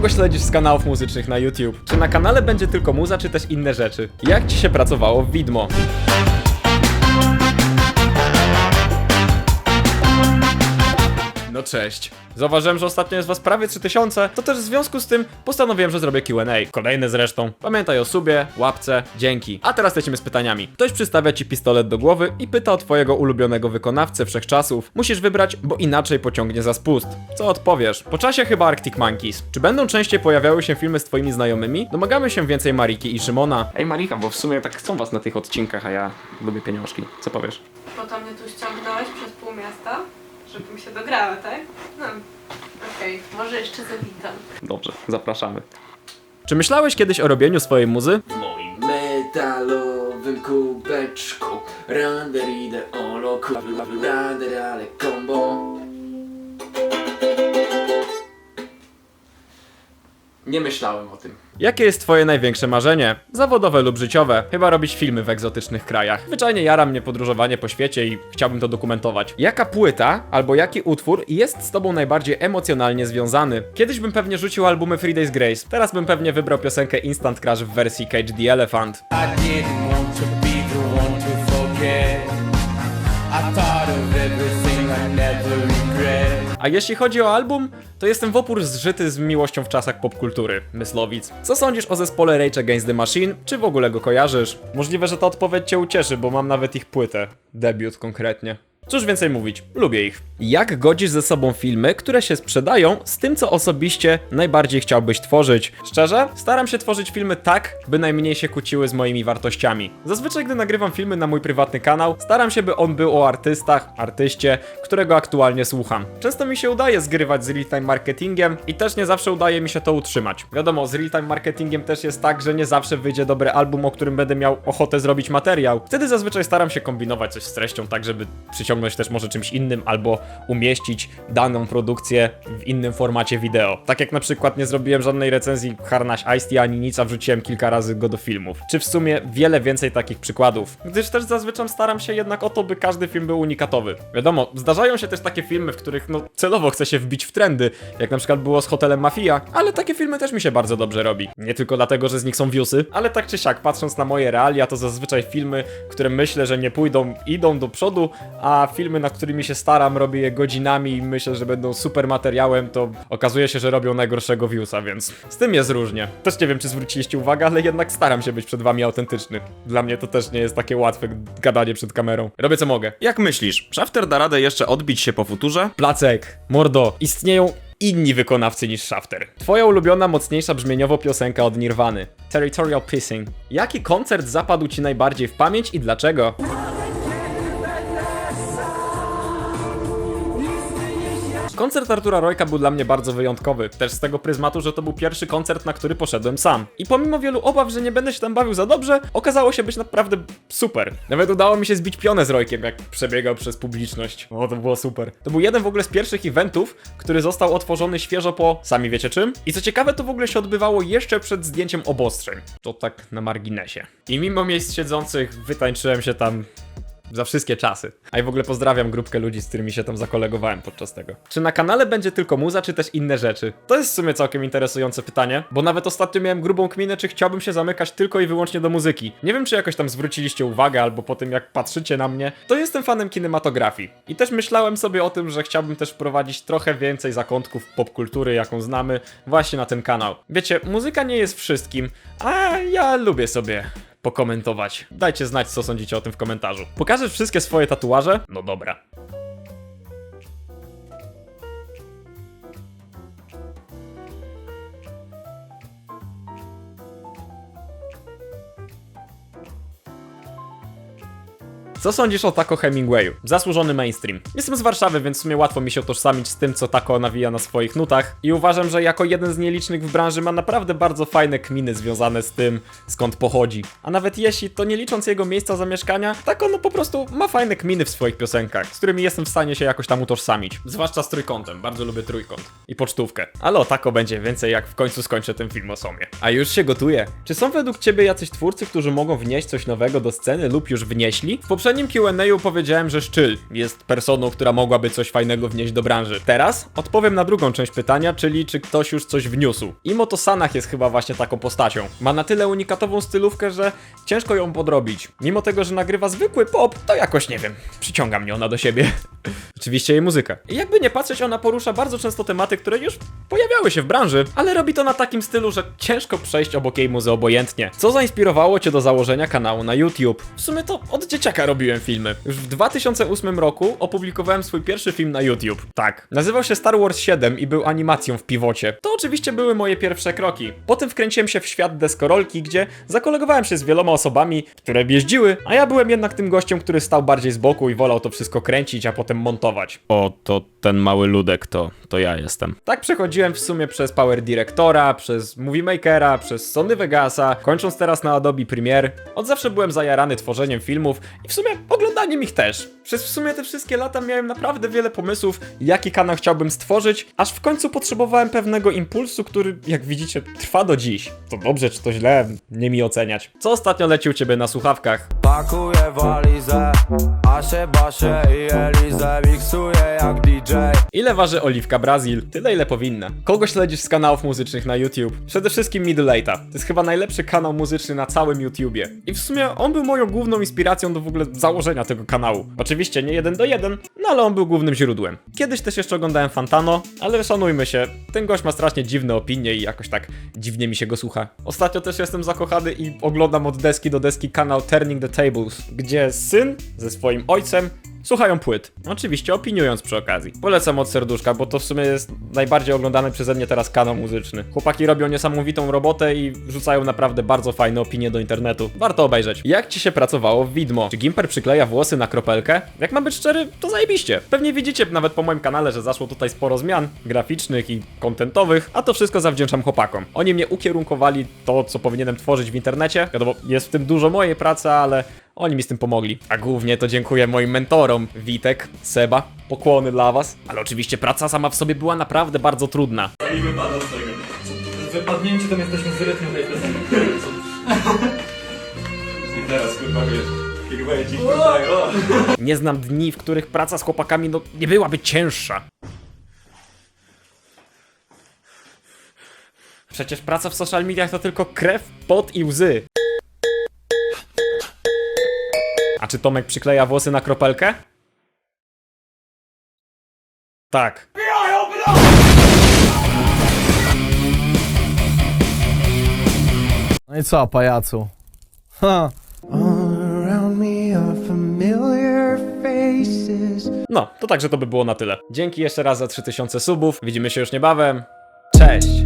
Kogo śledzisz z kanałów muzycznych na YouTube? Czy na kanale będzie tylko muza, czy też inne rzeczy? Jak ci się pracowało w widmo? No cześć. Zauważyłem, że ostatnio jest was prawie 3000, to też w związku z tym postanowiłem, że zrobię Q&A. Kolejne zresztą. Pamiętaj o subie, łapce, dzięki. A teraz lecimy z pytaniami. Ktoś przystawia ci pistolet do głowy i pyta o twojego ulubionego wykonawcę wszechczasów. Musisz wybrać, bo inaczej pociągnie za spust. Co odpowiesz? Po czasie chyba Arctic Monkeys. Czy będą częściej pojawiały się filmy z twoimi znajomymi? Domagamy się więcej Mariki i Szymona. Ej Marika, bo w sumie tak chcą was na tych odcinkach, a ja lubię pieniążki. Co powiesz? Po to mnie tu ściągnąłeś przez pół miasta, żebym się dograła, tak? No, okej, może jeszcze zawitam. Dobrze, zapraszamy. Czy myślałeś kiedyś o robieniu swojej muzy? W moim metalowym kubeczku Rander ideolo Rander ale combo Nie myślałem o tym. Jakie jest twoje największe marzenie? Zawodowe lub życiowe? Chyba robić filmy w egzotycznych krajach. Zwyczajnie jara mnie podróżowanie po świecie i chciałbym to dokumentować. Jaka płyta albo jaki utwór jest z tobą najbardziej emocjonalnie związany? Kiedyś bym pewnie rzucił albumy Three Days Grace. Teraz bym pewnie wybrał piosenkę Instant Crash w wersji Cage the Elephant. I didn't want to be A jeśli chodzi o album, to jestem w opór zżyty z miłością w czasach popkultury, Myslowic. Co sądzisz o zespole Rage Against the Machine? Czy w ogóle go kojarzysz? Możliwe, że ta odpowiedź cię ucieszy, bo mam nawet ich płytę. Debiut konkretnie. Cóż więcej mówić, lubię ich. Jak godzisz ze sobą filmy, które się sprzedają, z tym, co osobiście najbardziej chciałbyś tworzyć? Szczerze, staram się tworzyć filmy tak, by najmniej się kłóciły z moimi wartościami. Zazwyczaj, gdy nagrywam filmy na mój prywatny kanał, staram się, by on był o artystach, artyście, którego aktualnie słucham. Często mi się udaje zgrywać z real-time marketingiem i też nie zawsze udaje mi się to utrzymać. Wiadomo, z real-time marketingiem też jest tak, że nie zawsze wyjdzie dobry album, o którym będę miał ochotę zrobić materiał. Wtedy zazwyczaj staram się kombinować coś z treścią, tak żeby przyciągnąć też może czymś innym albo umieścić daną produkcję w innym formacie wideo. Tak jak na przykład nie zrobiłem żadnej recenzji Harnaś Ice ani nic, a wrzuciłem kilka razy go do filmów. Czy w sumie wiele więcej takich przykładów. Gdyż też zazwyczaj staram się jednak o to, by każdy film był unikatowy. Wiadomo, zdarzają się też takie filmy, w których no celowo chce się wbić w trendy, jak na przykład było z Hotelem Mafia, ale takie filmy też mi się bardzo dobrze robi. Nie tylko dlatego, że z nich są viewsy, ale tak czy siak, patrząc na moje realia, to zazwyczaj filmy, które myślę, że nie pójdą, idą do przodu, a filmy, nad którymi się staram, robię je godzinami i myślę, że będą super materiałem, to okazuje się, że robią najgorszego viewsa, więc z tym jest różnie. Też nie wiem, czy zwróciliście uwagę, ale jednak staram się być przed wami autentyczny. Dla mnie to też nie jest takie łatwe gadanie przed kamerą. Robię co mogę. Jak myślisz, Shafter da radę jeszcze odbić się po futurze? Placek, mordo, istnieją inni wykonawcy niż Shafter. Twoja ulubiona, mocniejsza brzmieniowo piosenka od Nirwany. Territorial Pissing. Jaki koncert zapadł ci najbardziej w pamięć i dlaczego? Koncert Artura Rojka był dla mnie bardzo wyjątkowy, też z tego pryzmatu, że to był pierwszy koncert, na który poszedłem sam. I pomimo wielu obaw, że nie będę się tam bawił za dobrze, okazało się być naprawdę super. Nawet udało mi się zbić pionę z Rojkiem, jak przebiegał przez publiczność. O, to było super. To był jeden w ogóle z pierwszych eventów, który został otworzony świeżo po, sami wiecie czym. I co ciekawe, to w ogóle się odbywało jeszcze przed zdjęciem obostrzeń. To tak na marginesie. I mimo miejsc siedzących, wytańczyłem się tam za wszystkie czasy. A i w ogóle pozdrawiam grupkę ludzi, z którymi się tam zakolegowałem podczas tego. Czy na kanale będzie tylko muza, czy też inne rzeczy? To jest w sumie całkiem interesujące pytanie, bo nawet ostatnio miałem grubą kminę, czy chciałbym się zamykać tylko i wyłącznie do muzyki. Nie wiem, czy jakoś tam zwróciliście uwagę, albo po tym jak patrzycie na mnie, to jestem fanem kinematografii. I też myślałem sobie o tym, że chciałbym też wprowadzić trochę więcej zakątków popkultury, jaką znamy, właśnie na ten kanał. Wiecie, muzyka nie jest wszystkim, a ja lubię sobie pokomentować. Dajcie znać, co sądzicie o tym w komentarzu. Pokażesz wszystkie swoje tatuaże? No dobra. Co sądzisz o Taco Hemingwayu? Zasłużony mainstream. Jestem z Warszawy, więc w sumie łatwo mi się utożsamić z tym, co Taco nawija na swoich nutach i uważam, że jako jeden z nielicznych w branży ma naprawdę bardzo fajne kminy związane z tym, skąd pochodzi. A nawet jeśli, to nie licząc jego miejsca zamieszkania, Taco no po prostu ma fajne kminy w swoich piosenkach, z którymi jestem w stanie się jakoś tam utożsamić. Zwłaszcza z trójkątem, bardzo lubię trójkąt. I pocztówkę. Ale o Taco będzie więcej, jak w końcu skończę ten film o Somie. A już się gotuje. Czy są według ciebie jacyś twórcy, którzy mogą wnieść coś nowego do sceny lub już wnieśli? W poprzednim poprzednim Q&A powiedziałem, że Szczyl jest personą, która mogłaby coś fajnego wnieść do branży. Teraz odpowiem na drugą część pytania, czyli czy ktoś już coś wniósł. Imo to Sanach jest chyba właśnie taką postacią. Ma na tyle unikatową stylówkę, że ciężko ją podrobić. Mimo tego, że nagrywa zwykły pop, to jakoś nie wiem, przyciąga mnie ona do siebie. Oczywiście jej muzyka. I jakby nie patrzeć, ona porusza bardzo często tematy, które już pojawiały się w branży, ale robi to na takim stylu, że ciężko przejść obok jej muzy obojętnie. Co zainspirowało cię do założenia kanału na YouTube? W sumie to od dzieciaka robiłem filmy. Już w 2008 roku opublikowałem swój pierwszy film na YouTube. Tak. Nazywał się Star Wars 7 i był animacją w piwocie. To oczywiście były moje pierwsze kroki. Potem wkręciłem się w świat deskorolki, gdzie zakolegowałem się z wieloma osobami, które jeździły, a ja byłem jednak tym gościem, który stał bardziej z boku i wolał to wszystko kręcić, a potem montować. O, to ten mały ludek, to, to ja jestem. Tak przechodziłem w sumie przez Power Directora, przez Movie Makera, przez Sony Vegasa, kończąc teraz na Adobe Premiere. Od zawsze byłem zajarany tworzeniem filmów i w sumie oglądaniem ich też. Przez w sumie te wszystkie lata miałem naprawdę wiele pomysłów, jaki kanał chciałbym stworzyć, aż w końcu potrzebowałem pewnego impulsu, który, jak widzicie, trwa do dziś. To dobrze czy to źle, nie mi oceniać. Co ostatnio leci u ciebie na słuchawkach? Pakuję walizę, Asie, Basie i Elizę Miksuję jak DJ Ile waży Oliwka Brazil? Tyle ile powinna. Kogo śledzisz z kanałów muzycznych na YouTube? Przede wszystkim Middleita. To jest chyba najlepszy kanał muzyczny na całym YouTubie. I w sumie on był moją główną inspiracją do w ogóle założenia tego kanału. Oczywiście nie jeden do jeden, no ale on był głównym źródłem. Kiedyś też jeszcze oglądałem Fantano, ale szanujmy się, ten gość ma strasznie dziwne opinie i jakoś tak dziwnie mi się go słucha. Ostatnio też jestem zakochany i oglądam od deski do deski kanał Turning the Tables, gdzie syn ze swoim ojcem Słuchają płyt, oczywiście opiniując przy okazji. Polecam od serduszka, bo to w sumie jest najbardziej oglądany przeze mnie teraz kanał muzyczny. Chłopaki robią niesamowitą robotę i wrzucają naprawdę bardzo fajne opinie do internetu. Warto obejrzeć. Jak ci się pracowało w widmo? Czy Gimper przykleja włosy na kropelkę? Jak mam być szczery, to zajebiście. Pewnie widzicie nawet po moim kanale, że zaszło tutaj sporo zmian graficznych i kontentowych, a to wszystko zawdzięczam chłopakom. Oni mnie ukierunkowali to, co powinienem tworzyć w internecie. Wiadomo, jest w tym dużo mojej pracy, ale oni mi z tym pomogli. A głównie to dziękuję moim mentorom, Witek, Seba, pokłony dla was. Ale oczywiście praca sama w sobie była naprawdę bardzo trudna. Wypadnięcie to my jesteśmy z rytmu tej piosenki. I teraz kurwa wiesz, jak będzie tutaj, o! Nie znam dni, w których praca z chłopakami no, nie byłaby cięższa. Przecież praca w social mediach to tylko krew, pot i łzy. A czy Tomek przykleja włosy na kropelkę? Tak. No i co, pajacu? Ha! No, to także to by było na tyle. Dzięki jeszcze raz za 3000 subów. Widzimy się już niebawem. Cześć!